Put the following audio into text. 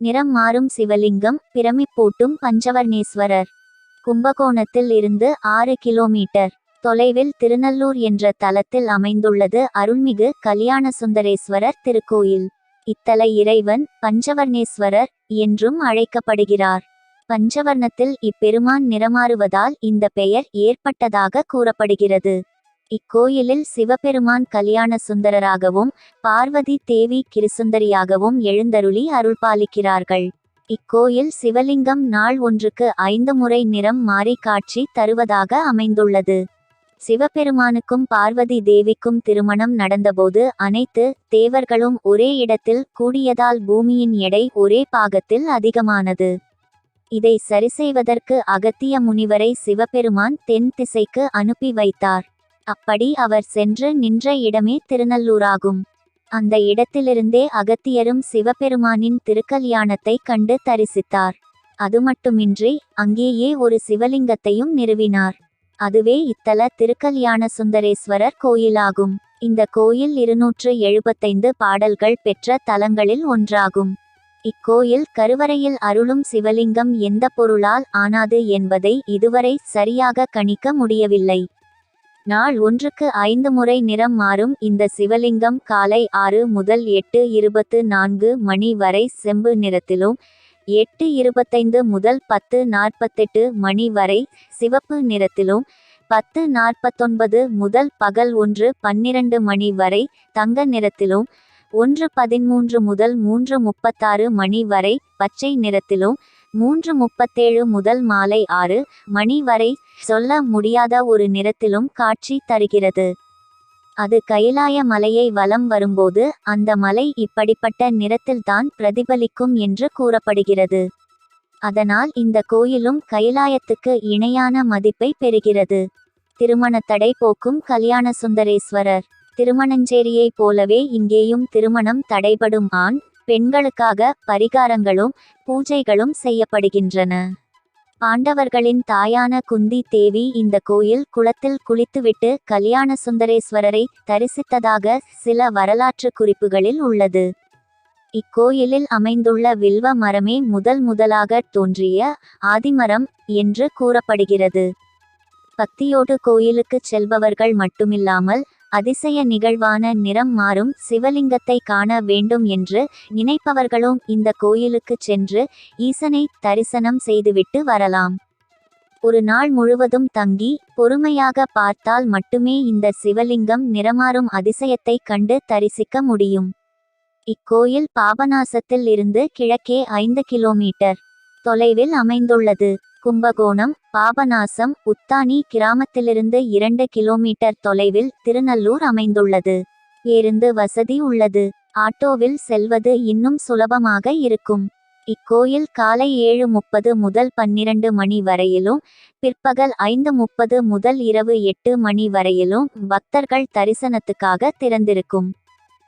நிறம் மாறும் சிவலிங்கம் பிரமிப்பூட்டும் பஞ்சவர்ணேஸ்வரர். கும்பகோணத்தில் இருந்து ஆறு கிலோமீட்டர். தொலைவில் திருநல்லூர் என்ற தலத்தில் அமைந்துள்ளது அருள்மிகு கல்யாண சுந்தரேஸ்வரர் திருக்கோயில். இத்தல இறைவன் பஞ்சவர்ணேஸ்வரர் என்றும் அழைக்கப்படுகிறார். பஞ்சவர்ணத்தில் இப்பெருமான் நிறமாறுவதால் இந்த பெயர் ஏற்பட்டதாக கூறப்படுகிறது. இக்கோயிலில் சிவபெருமான் கல்யாண சுந்தரராகவும் பார்வதி தேவி கிருசுந்தரியாகவும் எழுந்தருளி அருள்பாலிக்கிறார்கள். இக்கோயில் சிவலிங்கம் நாள் ஒன்றுக்கு ஐந்து முறை நிறம் மாறி காட்சி தருவதாக அமைந்துள்ளது. சிவபெருமானுக்கும் பார்வதி தேவிக்கும் திருமணம் நடந்தபோது அனைத்து தேவர்களும் ஒரே இடத்தில் கூடியதால் பூமியின் எடை ஒரே பாகத்தில் அதிகமானது. இதை சரிசெய்வதற்கு அகத்திய முனிவரை சிவபெருமான் தென் திசைக்கு அனுப்பி வைத்தார். அப்படி அவர் சென்று நின்ற இடமே திருநல்லூராகும். அந்த இடத்திலிருந்தே அகத்தியரும் சிவபெருமானின் திருக்கல்யாணத்தை கண்டு தரிசித்தார். அது மட்டுமின்றி அங்கேயே ஒரு சிவலிங்கத்தையும் நிறுவினார். அதுவே இத்தல திருக்கல்யாண சுந்தரேஸ்வரர் கோயிலாகும். இந்த கோயில் இருநூற்று எழுபத்தைந்து பாடல்கள் பெற்ற தலங்களில் ஒன்றாகும். இக்கோயில் கருவறையில் அருளும் சிவலிங்கம் எந்த பொருளால் ஆனாது என்பதை இதுவரை சரியாக கணிக்க முடியவில்லை. நாள் ஒன்றுக்கு ஐந்து முறை நிறம் மாறும். இந்த சிவலிங்கம் காலை ஆறு முதல் எட்டு இருபத்து நான்கு மணி வரை செம்பு நிறத்திலும் எட்டு இருபத்தைந்து முதல் பத்து நாற்பத்தெட்டு மணி வரை சிவப்பு நிறத்திலும் பத்து நாற்பத்தொன்பது முதல் பகல் ஒன்று பன்னிரண்டு மணி வரை தங்க நிறத்திலும் ஒன்று பதிமூன்று முதல் மூன்று முப்பத்தாறு மணி வரை பச்சை நிறத்திலும் மூன்று முப்பத்தேழு முதல் மாலை ஆறு மணி வரை சொல்ல முடியாத ஒரு நிறத்திலும் காட்சி தருகிறது. அது கைலாய மலையை வலம் வரும்போது அந்த மலை இப்படிப்பட்ட நிறத்தில்தான் பிரதிபலிக்கும் என்று கூறப்படுகிறது. அதனால் இந்த கோயிலும் கைலாயத்துக்கு இணையான மதிப்பை பெறுகிறது. திருமணத்தடை போக்கும் கல்யாண சுந்தரேஸ்வரர். திருமணஞ்சேரியைப் போலவே இங்கேயும் திருமணம் தடைபடும் ஆண் பெண்களுக்காக பரிகாரங்களும் பூஜைகளும் செய்யப்படுகின்றன. பாண்டவர்களின் தாயான குந்தி தேவி இந்த கோயில் குளத்தில் குளித்துவிட்டு கல்யாண சுந்தரேஸ்வரரை தரிசித்ததாக சில வரலாற்று குறிப்புகளில் உள்ளது. இக்கோயிலில் அமைந்துள்ள வில்வ மரமே முதல் முதலாக தோன்றிய ஆதிமரம் என்று கூறப்படுகிறது. பக்தியோடு கோயிலுக்கு செல்பவர்கள் மட்டுமில்லாமல் அதிசய நிகழ்வான நிறம் மாறும் சிவலிங்கத்தை காண வேண்டும் என்று நினைப்பவர்களும் இந்த கோயிலுக்குச் சென்று ஈசனை தரிசனம் செய்துவிட்டு வரலாம். ஒரு நாள் முழுவதும் தங்கி பொறுமையாக பார்த்தால் மட்டுமே இந்த சிவலிங்கம் நிறமாறும் அதிசயத்தை கண்டு தரிசிக்க முடியும். இக்கோயில் பாபநாசத்தில் இருந்து கிழக்கே ஐந்து கிலோமீட்டர் தொலைவில் அமைந்துள்ளது. கும்பகோணம் பாபநாசம் உத்தானி கிராமத்திலிருந்து இரண்டு கிலோமீட்டர் தொலைவில் திருநல்லூர் அமைந்துள்ளது. பேருந்து வசதி உள்ளது. ஆட்டோவில் செல்வது இன்னும் சுலபமாக இருக்கும். இக்கோயில் காலை ஏழு முப்பது முதல் பன்னிரண்டு மணி வரையிலும் பிற்பகல் ஐந்து முப்பது முதல் இரவு எட்டு மணி வரையிலும் பக்தர்கள் தரிசனத்துக்காக திறந்திருக்கும்.